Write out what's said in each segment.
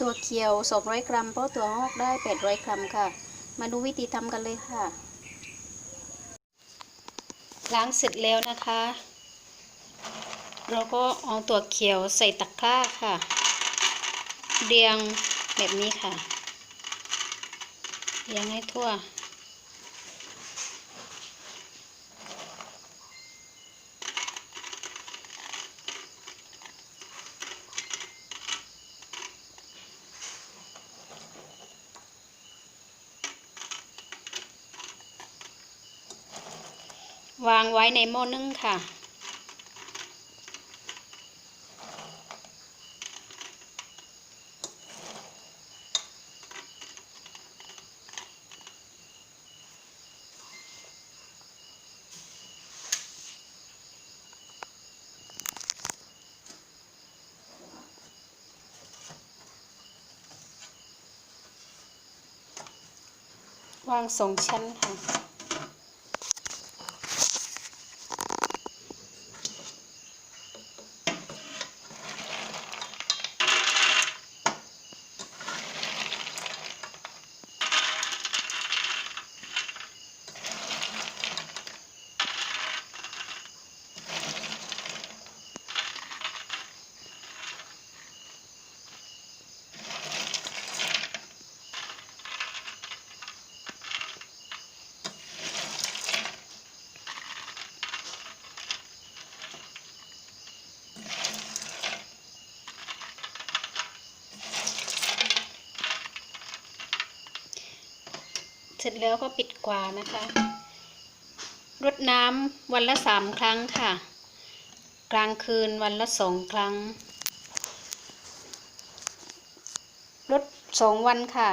ตัวเคียว 200 กรัม เพราะตัวฮอกได้ 800 กรัมค่ะ มาดูวิธีทำกันเลยค่ะ ล้างเสร็จแล้วนะคะ เราก็เอาตัวเขียวใส่ตะกร้าค่ะ เรียงแบบนี้ค่ะ เรียงให้ทั่ว วางไว้ในหม้อนึ่งค่ะ วางสองชั้นค่ะ สร็จแล้วก็ปิดกวานะคะ รดน้ำวันละสามครั้งค่ะ กลางคืนวันละสองครั้ง รดสองวันค่ะ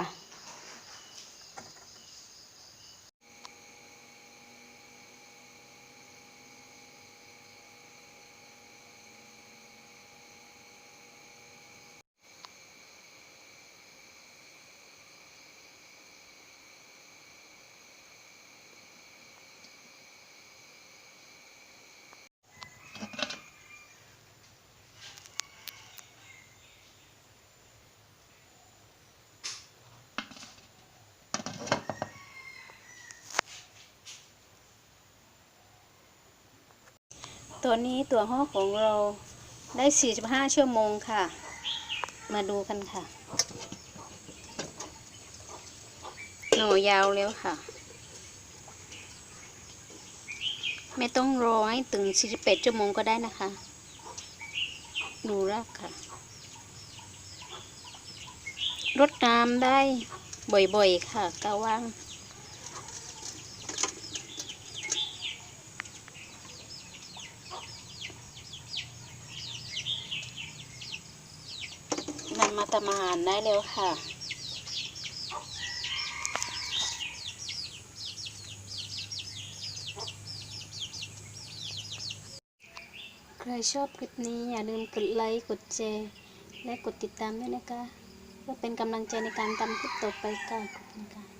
ตัวนี้ตัวห้อของเราได้ 45 ชั่วโมงค่ะ มาดูกันค่ะ หน่อยาวแล้วค่ะ ไม่ต้องรอให้ถึง 48 ชั่วโมงก็ได้นะคะ ดูรากค่ะ รดน้ำได้บ่อยๆค่ะกะว่าง นำมาทำอาหารได้แล้วค่ะ ใครชอบคลิปนี้อย่าลืมกดไลค์ กดแชร์ และกดติดตามด้วยนะคะ เพื่อเป็นกำลังใจในการทำคลิปต่อไปค่ะขอบคุณค่ะ